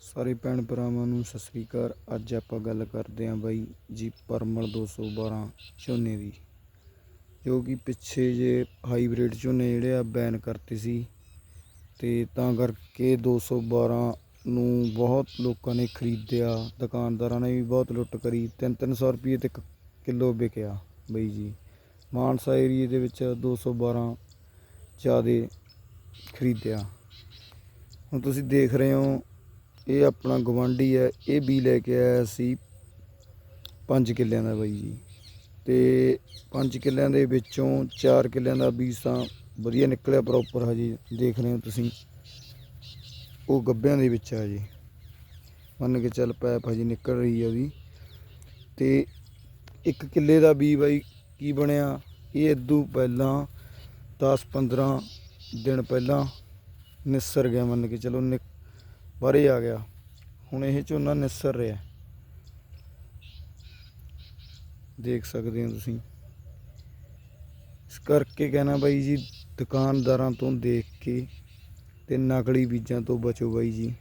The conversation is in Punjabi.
ਸਾਰੇ ਭੈਣ ਭਰਾਵਾਂ ਨੂੰ ਸਤਿ ਸ੍ਰੀ ਅਕਾਲ। ਅੱਜ ਆਪਾਂ ਗੱਲ ਕਰਦੇ ਆਂ ਬਾਈ ਜੀ ਪਰਮਲ 212 ਝੋਨੇ ਦੀ, ਜੋ ਕਿ ਪਿੱਛੇ ਜੇ ਹਾਈਬ੍ਰਿਡ ਝੋਨੇ ਜਿਹੜੇ ਆ ਬੈਨ ਕਰਤੇ ਸੀ ਤੇ ਤਾਂ ਕਰਕੇ 212 ਨੂੰ ਬਹੁਤ ਲੋਕਾਂ ਨੇ ਖਰੀਦਿਆ, ਦੁਕਾਨਦਾਰਾਂ ਨੇ ਵੀ ਬਹੁਤ ਲੁੱਟ ਕਰੀ 3-300 ਰੁਪਏ ਤੇ ਇੱਕ ਕਿਲੋ ਵਿਕਿਆ ਬਈ ਜੀ। ਮਾਨਸਾ ਏਰੀਏ ਦੇ ਵਿੱਚ 212 ਜ਼ਿਆਦੇ ਖਰੀਦਿਆ। ਹੁਣ ਤੁਸੀਂ ਦੇਖ ਰਹੇ ਹੋ ਇਹ ਆਪਣਾ ਗਵਾਂਢੀ ਹੈ, ਇਹ ਵੀ ਲੈ ਕੇ ਆਇਆ ਸੀ 5 ਕਿੱਲਿਆਂ ਦਾ ਬਾਈ ਜੀ। ਤੇ 5 ਕਿੱਲਿਆਂ ਦੇ ਵਿੱਚੋਂ 4 ਕਿੱਲਿਆਂ ਦਾ ਬੀਜ ਤਾਂ ਵਧੀਆ ਨਿਕਲਿਆ ਪ੍ਰੋਪਰ ਹਜੇ, ਦੇਖ ਰਹੇ ਹੋ ਤੁਸੀਂ। ਉਹ ਗੱਬਿਆਂ ਦੇ ਵਿੱਚ ਆ ਜੀ। ਮੰਨ ਕੇ ਚੱਲ ਪੈਪ ਹਜੇ ਨਿਕਲ ਰਹੀ ਹੈ ਉਹਦੀ। ਤੇ ਇੱਕ ਕਿੱਲੇ ਦਾ ਬੀ ਬਾਈ ਕੀ ਬਣਿਆ? ਇਹ ਇਦੋਂ ਪਹਿਲਾਂ 10 15 ਦਿਨ ਪਹਿਲਾਂ ਨਿਸਰ ਗਿਆ ਮੰਨ ਕੇ ਚਲੋ ਬਾਰੇ ਆ ਗਿਆ। ਹੁਣ ਇਹ ਝੋਨਾ ਨਿਸਰ ਰਿਹਾ। ਦੇਖ ਸਕਦੇ ਹੋ ਤੁਸੀਂ। ਇਸ ਕਰਕੇ ਕਹਿਣਾ ਬਾਈ ਜੀ, ਦੁਕਾਨਦਾਰਾਂ ਤੋਂ ਦੇਖ ਕੇ ਤੇ ਨਕਲੀ ਬੀਜਾਂ ਤੋਂ ਬਚੋ ਬਾਈ ਜੀ।